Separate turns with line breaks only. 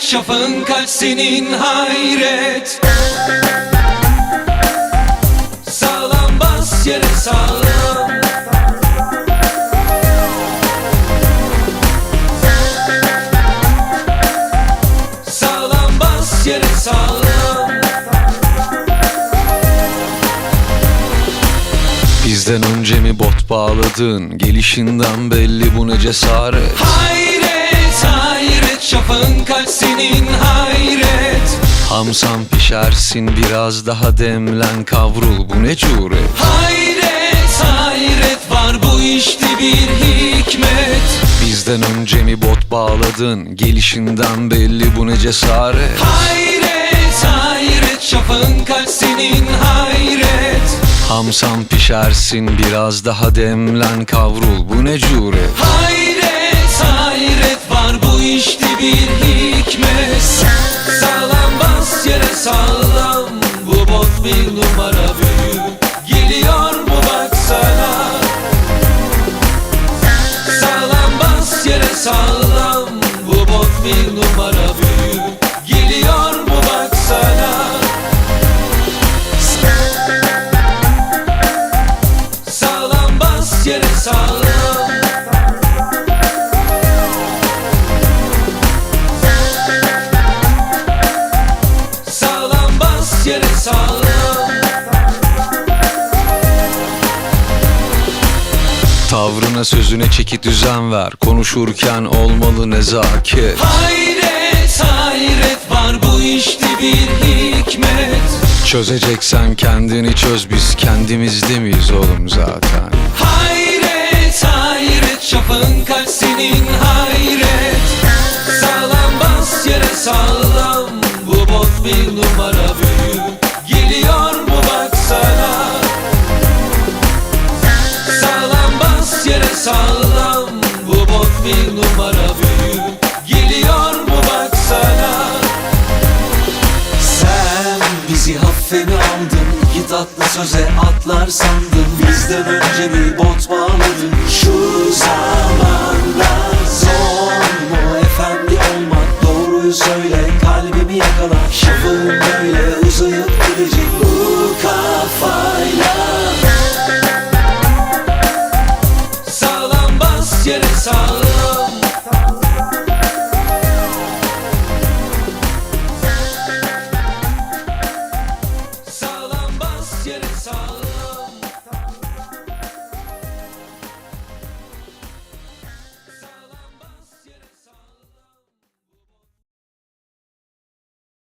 hayret Şafağın kaç senin hayret. Sağlam bas yere sağlam. Sağlam bas yere sağlam.
Bizden önce mi bot bağladın? Gelişinden belli bu ne cesaret.
Hayret Şafağın kaç senin hayret.
Hamsam pişersin biraz daha demlen kavrul bu ne cüret?
Hayret hayret var bu işte bir hikmet.
Bizden önce mi bot bağladın Gelişinden belli bu ne cesaret?
Hayret hayret Şafağın kaç senin hayret.
Hamsam pişersin biraz daha demlen kavrul bu ne cüret?
Hayret işte bir hikmet. Sağlam bas yere sağlam. Bu bot bir numara büyük. Geliyor mu baksana Sağlam bas yere sağlam. Bu bot bir numara büyük. Geliyor mu baksana Sağlam bas yere sağlam
Tavrına sözüne çeki düzen ver. Konuşurken olmalı nezaket.
Hayret hayret var bu işte bir hikmet.
Çözeceksen kendini çöz biz kendimizde miyiz oğlum zaten?
Hayret hayret şafağın kaç senin hayret. Sağlam bas yere sağlam Bu bot bir numara sağlam Bu bot bir numara büyük. Geliyor mu baksana.
Sen bizi hafife aldın İki tatlı söze atlar sandın. Bizden önce bir bot bağladın. Şu zaman that's.